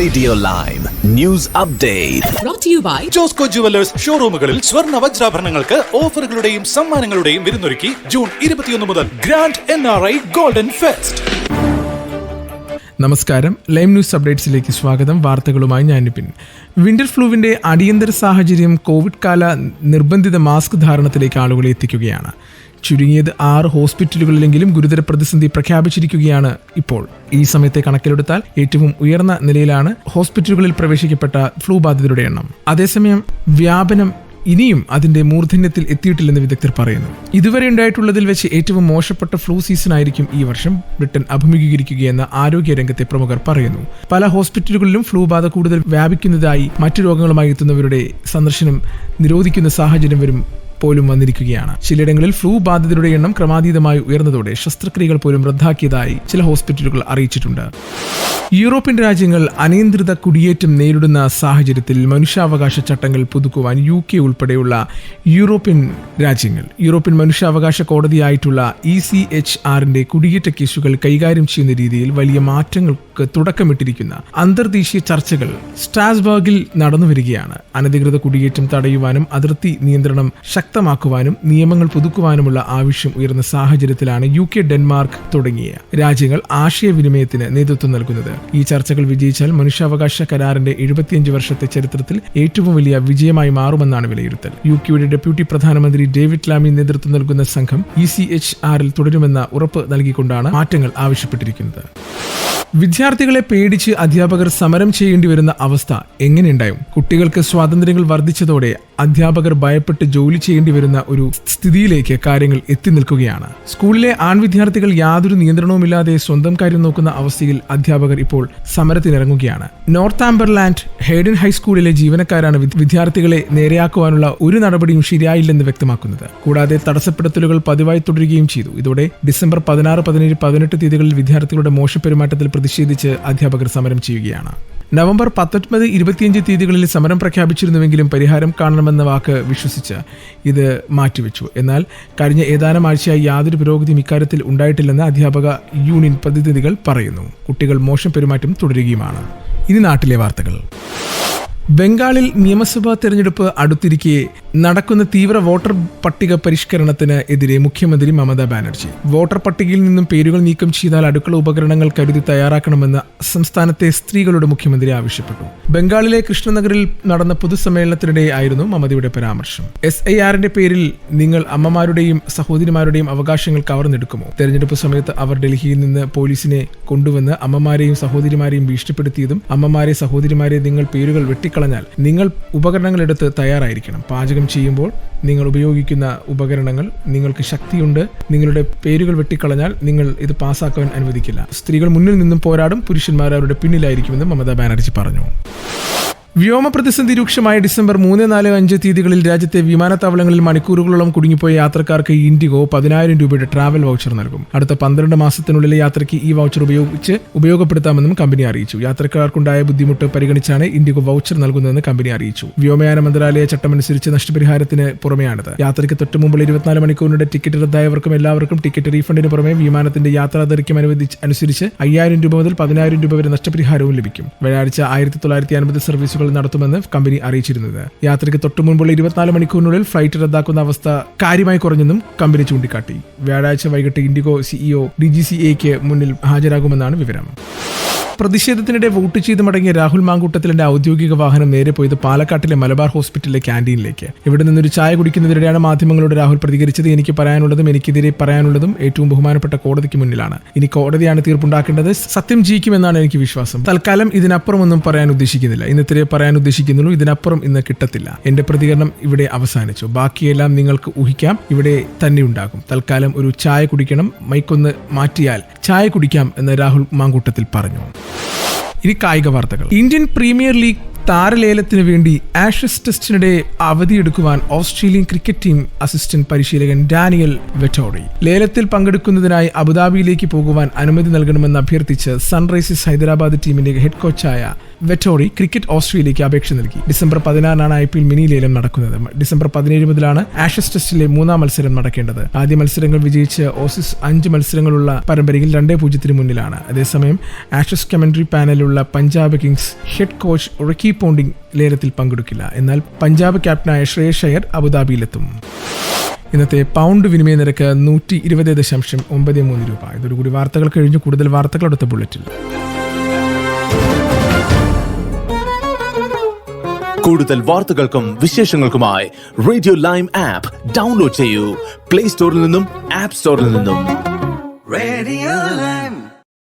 Radio live news update Josco jewellers ഷോറൂമുകളിൽ സ്വർണ വജ്രാഭരണങ്ങൾക്ക് ഓഫറുകളുടെയും സമ്മാനങ്ങളുടെയും വിരുന്നൊരുക്കി ജൂൺ ഇരുപത്തിയൊന്ന് മുതൽ grand N R I golden fest. നമസ്കാരം. ലൈം ന്യൂസ് അപ്ഡേറ്റ്സിലേക്ക് സ്വാഗതം. വാർത്തകളുമായി ഞാൻ നിപിൻ വിന്റർ ഫ്ലൂവിന്റെ അടിയന്തര സാഹചര്യം കോവിഡ് കാല നിർബന്ധിത മാസ്ക് ധാരണത്തിലേക്ക് ആളുകളെ എത്തിക്കുകയാണ്. ചുരുങ്ങിയത് ആറ് ഹോസ്പിറ്റലുകളിലെങ്കിലും ഗുരുതര പ്രതിസന്ധി പ്രഖ്യാപിച്ചിരിക്കുകയാണ് ഇപ്പോൾ. ഈ സമയത്തെ കണക്കിലെടുത്താൽ ഏറ്റവും ഉയർന്ന നിലയിലാണ് ഹോസ്പിറ്റലുകളിൽ പ്രവേശിക്കപ്പെട്ട ഫ്ലൂ ബാധിതരുടെ എണ്ണം. അതേസമയം വ്യാപനം ഇനിയും അതിന്റെ മൂർധന്യത്തിൽ എത്തിയിട്ടില്ലെന്ന് വിദഗ്ധർ പറയുന്നു. ഇതുവരെ ഉണ്ടായിട്ടുള്ളതിൽ വെച്ച് ഏറ്റവും മോശപ്പെട്ട ഫ്ലൂ സീസൺ ആയിരിക്കും ഈ വർഷം. ബ്രിട്ടൻ അഭിമുഖീകരിക്കുകയെന്ന് ആരോഗ്യ രംഗത്തെ പ്രമുഖർ പറയുന്നു. പല ഹോസ്പിറ്റലുകളിലും ഫ്ലൂ ബാധ കൂടുതൽ വ്യാപിക്കുന്നതായി മറ്റു രോഗങ്ങളുമായി എത്തുന്നവരുടെ സന്ദർശനം നിരോധിക്കുന്ന സാഹചര്യം വരും പോലും വന്നിരിക്കുകയാണ്. ചിലയിടങ്ങളിൽ ഫ്ലൂ ബാധിതരുടെ എണ്ണം ക്രമാതീതമായി ഉയർന്നതോടെ ശസ്ത്രക്രിയകൾ പോലും റദ്ദാക്കിയതായി ചില ഹോസ്പിറ്റലുകൾ അറിയിച്ചിട്ടുണ്ട്. യൂറോപ്യൻ രാജ്യങ്ങൾ അനിയന്ത്രിത കുടിയേറ്റം നേരിടുന്ന സാഹചര്യത്തിൽ മനുഷ്യാവകാശ ചട്ടങ്ങൾ പുതുക്കുവാൻ യു കെ ഉൾപ്പെടെയുള്ള യൂറോപ്യൻ രാജ്യങ്ങൾ. യൂറോപ്യൻ മനുഷ്യാവകാശ കോടതിയായിട്ടുള്ള ഇ സി എച്ച് ആറിന്റെ കുടിയേറ്റ കേസുകൾ കൈകാര്യം ചെയ്യുന്ന രീതിയിൽ വലിയ മാറ്റങ്ങൾക്ക് തുടക്കമിട്ടിരിക്കുന്ന അന്തർദേശീയ ചർച്ചകൾ സ്ട്രാസ്ബർഗിൽ നടന്നുവരികയാണ്. അനധികൃത കുടിയേറ്റം തടയുവാനും അതിർത്തി നിയന്ത്രണം ശക്തമാക്കുവാനും നിയമങ്ങൾ പുതുക്കുവാനുമുള്ള ആവശ്യം ഉയർന്ന സാഹചര്യത്തിലാണ് യു കെ ഡെൻമാർക്ക് തുടങ്ങിയ രാജ്യങ്ങൾ ആശയവിനിമയത്തിന് നേതൃത്വം നൽകുന്നത്. ഈ ചർച്ചകൾ വിജയിച്ചാൽ മനുഷ്യാവകാശ കരാറിന്റെ എഴുപത്തിയഞ്ച് വർഷത്തെ ചരിത്രത്തിൽ ഏറ്റവും വലിയ വിജയമായി മാറുമെന്നാണ് വിലയിരുത്തൽ. യു കെയുടെ ഡെപ്യൂട്ടി പ്രധാനമന്ത്രി ഡേവിഡ് ലാമി നേതൃത്വം നൽകുന്ന സംഘം ഇ സി എച്ച് ആറിൽ തുടരുമെന്ന ഉറപ്പ് നൽകിക്കൊണ്ടാണ് മാറ്റങ്ങൾ ആവശ്യപ്പെട്ടിരിക്കുന്നത്. വിദ്യാർത്ഥികളെ പേടിച്ച് അധ്യാപകർ സമരം ചെയ്യേണ്ടി വരുന്ന അവസ്ഥ എങ്ങനെയുണ്ടായും കുട്ടികൾക്ക് സ്വാതന്ത്ര്യങ്ങൾ വർദ്ധിച്ചതോടെ അധ്യാപകർ ഭയപ്പെട്ട് ജോലി ചെയ്യേണ്ടി വരുന്ന ഒരു സ്ഥിതിയിലേക്ക് കാര്യങ്ങൾ എത്തി നിൽക്കുകയാണ്. സ്കൂളിലെ ആൺവിദ്യാർത്ഥികൾ യാതൊരു നിയന്ത്രണവുമില്ലാതെ സ്വന്തം കാര്യം നോക്കുന്ന അവസ്ഥയിൽ അധ്യാപകർ ഇപ്പോൾ സമരത്തിനിറങ്ങുകയാണ്. നോർത്ത് ആംബർലാൻഡ് ഹേഡൻ ഹൈസ്കൂളിലെ ജീവനക്കാരാണ് വിദ്യാർത്ഥികളെ നേരെയാക്കുവാനുള്ള ഒരു നടപടിയും ശരിയായില്ലെന്ന് വ്യക്തമാക്കുന്നത്. കൂടാതെ തടസ്സപ്പെടുത്തലുകൾ പതിവായി തുടരുകയും ചെയ്തു. ഇതോടെ ഡിസംബർ പതിനാറ് പതിനേഴ് പതിനെട്ട് തീയതികളിൽ വിദ്യാർത്ഥികളുടെ മോശപ്പെരുമാറ്റത്തിൽ പ്രതിഷേധിച്ച് അധ്യാപകർ സമരം ചെയ്യുകയാണ്. നവംബർ പത്തൊൻപത് ഇരുപത്തിയഞ്ച് തീയതികളിൽ സമരം പ്രഖ്യാപിച്ചിരുന്നുവെങ്കിലും പരിഹാരം കാണണമെന്ന വാക്ക് വിശ്വസിച്ച് ഇത് മാറ്റിവെച്ചു. എന്നാൽ കഴിഞ്ഞ ഏതാനും ആഴ്ചയായി യാതൊരു പുരോഗതിയും ഇക്കാര്യത്തിൽ ഉണ്ടായിട്ടില്ലെന്ന് അധ്യാപക യൂണിയൻ പ്രതിനിധികൾ പറയുന്നു. കുട്ടികൾ മോശം പെരുമാറ്റം തുടരുകയുമാണ്. ഇനി നാട്ടിലെ വാർത്തകൾ. ബംഗാളിൽ നിയമസഭാ തെരഞ്ഞെടുപ്പ് അടുത്തിരിക്കെ നടക്കുന്ന തീവ്ര വോട്ടർ പട്ടിക പരിഷ്കരണത്തിന് എതിരെ മുഖ്യമന്ത്രി മമതാ ബാനർജി. വോട്ടർ പട്ടികയിൽ നിന്നും പേരുകൾ നീക്കം ചെയ്താൽ അടുക്കള ഉപകരണങ്ങൾ കരുതി തയ്യാറാക്കണമെന്ന് സംസ്ഥാനത്തെ സ്ത്രീകളുടെ മുഖ്യമന്ത്രി ആവശ്യപ്പെട്ടു. ബംഗാളിലെ കൃഷ്ണനഗറിൽ നടന്ന പൊതുസമ്മേളനത്തിനിടെ ആയിരുന്നു മമതയുടെ പരാമർശം. എസ് ഐ ആറിന്റെ പേരിൽ നിങ്ങൾ അമ്മമാരുടെയും സഹോദരിമാരുടെയും അവകാശങ്ങൾ കവർന്നെടുക്കുമോ? തെരഞ്ഞെടുപ്പ് സമയത്ത് അവർ ഡൽഹിയിൽ നിന്ന് പോലീസിനെ കൊണ്ടുവന്ന് അമ്മമാരെയും സഹോദരിമാരെയും ഭീഷണിപ്പെടുത്തിയതും അമ്മമാരെ സഹോദരിമാരെ നിങ്ങൾ പേരുകൾ വെട്ടിക്കളഞ്ഞാൽ നിങ്ങൾ ഉപകരണങ്ങളെടുത്ത് തയ്യാറായിരിക്കണം. പാചകം ചെയ്യുമ്പോൾ നിങ്ങൾ ഉപയോഗിക്കുന്ന ഉപകരണങ്ങൾ നിങ്ങൾക്ക് ശക്തിയുണ്ട്. നിങ്ങളുടെ പേരുകൾ വെട്ടിക്കളഞ്ഞാൽ നിങ്ങൾ ഇത് പാസ്സാക്കാൻ അനുവദിക്കില്ല. സ്ത്രീകൾ മുന്നിൽ നിന്നും പോരാടും. പുരുഷന്മാർ അവരുടെ പിന്നിലായിരിക്കുമെന്ന് മമതാ ബാനർജി പറഞ്ഞു. വ്യോമ പ്രതിസന്ധി രൂക്ഷമായ ഡിസംബർ മൂന്ന് നാല് അഞ്ച് തീയതികളിൽ രാജ്യത്തെ വിമാനത്താവളങ്ങളിൽ മണിക്കൂറുകളോളം കുടുങ്ങിപ്പോയ യാത്രക്കാർക്ക് ഇൻഡിഗോ പതിനായിരം രൂപയുടെ ട്രാവൽ വൗച്ചർ നൽകും. അടുത്ത പന്ത്രണ്ട് മാസത്തിനുള്ളിലെ യാത്രയ്ക്ക് ഈ വൗച്ചർ ഉപയോഗിച്ച് ഉപയോഗപ്പെടുത്താമെന്നും കമ്പനി അറിയിച്ചു. യാത്രക്കാർക്കുണ്ടായ ബുദ്ധിമുട്ട് പരിഗണിച്ചാണ് ഇൻഡിഗോ വൗച്ചർ നൽകുന്നതെന്ന് കമ്പനി അറിയിച്ചു. വ്യോമയാന മന്ത്രാലയ ചട്ടമനുസരിച്ച് നഷ്ടപരിഹാരത്തിന് പുറമെയാണിത്. യാത്രയ്ക്ക് തൊട്ട് മുമ്പുള്ള ഇരുപത്തിനാല് മണിക്കൂറിന്റെ ടിക്കറ്റ് റദ്ദായവർക്കും എല്ലാവർക്കും ടിക്കറ്റ് റീഫണ്ടിന് പുറമെ വിമാനത്തിന്റെ യാത്രാ ദൈർഘ്യം അനുവദിച്ച് അനുസരിച്ച് അയ്യായിരം രൂപ മുതൽ പതിനായിരം രൂപ വരെ നഷ്ടപരിഹാരവും ലഭിക്കും. വ്യാഴാഴ്ച ആയിരത്തി തൊള്ളായിരത്തി അൻപത് സർവീസുകൾ നടത്തുമെന്ന് കമ്പനി അറിയിച്ചിരുന്നത്. യാത്രയ്ക്ക് തൊട്ടു മുൻപുള്ള ഇരുപത്തിനാല് മണിക്കൂറിനുള്ളിൽ ഫ്ലൈറ്റ് റദ്ദാക്കുന്ന അവസ്ഥ കാര്യമായി കുറഞ്ഞെന്നും കമ്പനി ചൂണ്ടിക്കാട്ടി. വ്യാഴാഴ്ച വൈകിട്ട് IndiGo CEO D G C എക്ക് മുന്നിൽ ഹാജരാകുമെന്നാണ് വിവരം. പ്രതിഷേധത്തിനിടെ വോട്ട് ചെയ്ത് മടങ്ങിയ രാഹുൽ മാങ്കൂട്ടത്തിലിന്റെ ഔദ്യോഗിക വാഹനം നേരെ പോയത് പാലക്കാട്ടിലെ മലബാർ ഹോസ്പിറ്റലിലെ ക്യാന്റീനിലേക്ക്. ഇവിടെ നിന്നൊരു ചായ കുടിക്കുന്നതിനിടെയാണ് മാധ്യമങ്ങളോട് രാഹുൽ പ്രതികരിച്ചത്. എനിക്ക് പറയാനുള്ളതും എനിക്കെതിരെ പറയാനുള്ളതും ഏറ്റവും ബഹുമാനപ്പെട്ട കോടതിക്ക് മുന്നിലാണ്. ഇനി കോടതിയാണ് തീർപ്പുണ്ടാക്കേണ്ടത്. സത്യം ജയിക്കുമെന്നാണ് എനിക്ക് വിശ്വാസം. തൽക്കാലം ഇതിനപ്പുറമൊന്നും പറയാൻ ഉദ്ദേശിക്കുന്നില്ല. ഇന്നത്തിരെ പറയാൻ ഉദ്ദേശിക്കുന്നുള്ളൂ. ഇതിനപ്പുറം ഇന്ന് കിട്ടത്തില്ല. എന്റെ പ്രതികരണം ഇവിടെ അവസാനിച്ചു. ബാക്കിയെല്ലാം നിങ്ങൾക്ക് ഊഹിക്കാം. ഇവിടെ തന്നെ ഉണ്ടാകും. തൽക്കാലം ഒരു ചായ കുടിക്കണം. മൈക്കൊന്ന് മാറ്റിയാൽ ചായ കുടിക്കാം എന്ന് രാഹുൽ മാങ്കൂട്ടത്തിൽ പറഞ്ഞു. ഇനി കായിക വാർത്തകൾ. ഇന്ത്യൻ പ്രീമിയർ ലീഗ് താരലേലത്തിന് വേണ്ടി ആഷസ് ടെസ്റ്റിനിടെ അവധിയെടുക്കുവാൻ ഓസ്ട്രേലിയൻ ക്രിക്കറ്റ് ടീം അസിസ്റ്റന്റ് പരിശീലകൻ ഡാനിയൽ വെറ്റോറി ലേലത്തിൽ പങ്കെടുക്കുന്നതിനായി അബുദാബിയിലേക്ക് പോകുവാൻ അനുമതി നൽകണമെന്ന് അഭ്യർത്ഥിച്ച് സൺറൈസേഴ്സ് ഹൈദരാബാദ് ടീമിന്റെ ഹെഡ് കോച്ചായ വെറ്റോറി ക്രിക്കറ്റ് ഓസ്ട്രേലിയയ്ക്ക് അപേക്ഷ നൽകി. ഡിസംബർ പതിനാറിനാണ് ഐ പി എൽ മിനി ലേലം നടക്കുന്നത്. ഡിസംബർ പതിനേഴ് മുതലാണ് ആഷസ് ടെസ്റ്റിലെ മൂന്നാം മത്സരം നടക്കേണ്ടത്. ആദ്യ മത്സരങ്ങൾ വിജയിച്ച് ഓസിസ് അഞ്ച് മത്സരങ്ങളുള്ള പരമ്പരയിൽ രണ്ടേ പൂജ്യത്തിന് മുന്നിലാണ്. അതേസമയം Ashes commentary പാനലിലുള്ള Punjab kings head coach Ricky Ponting ലേലത്തിൽ പങ്കെടുക്കില്ല. എന്നാൽ പഞ്ചാബ് ക്യാപ്റ്റനായ ശ്രേയസ് അയ്യർ അബുദാബിയിലെത്തും. ഇന്നത്തെ പൗണ്ട് വിനിമയ നിരക്ക് നൂറ്റി ഇരുപത് ദശാംശം ഒമ്പത് മൂന്ന് രൂപ. ഇതോടുകൂടി വാർത്തകൾ കഴിഞ്ഞ്. കൂടുതൽ വാർത്തകൾ അടുത്ത ബുള്ളറ്റിൽ. കൂടുതൽ വാർത്തകൾക്കും വിശേഷങ്ങൾക്കുമായി റേഡിയോ ലൈം ആപ്പ് ഡൗൺലോഡ് ചെയ്യൂ. പ്ലേ സ്റ്റോറിൽ നിന്നും ആപ്പ് സ്റ്റോറിൽ നിന്നും. റേഡിയോ.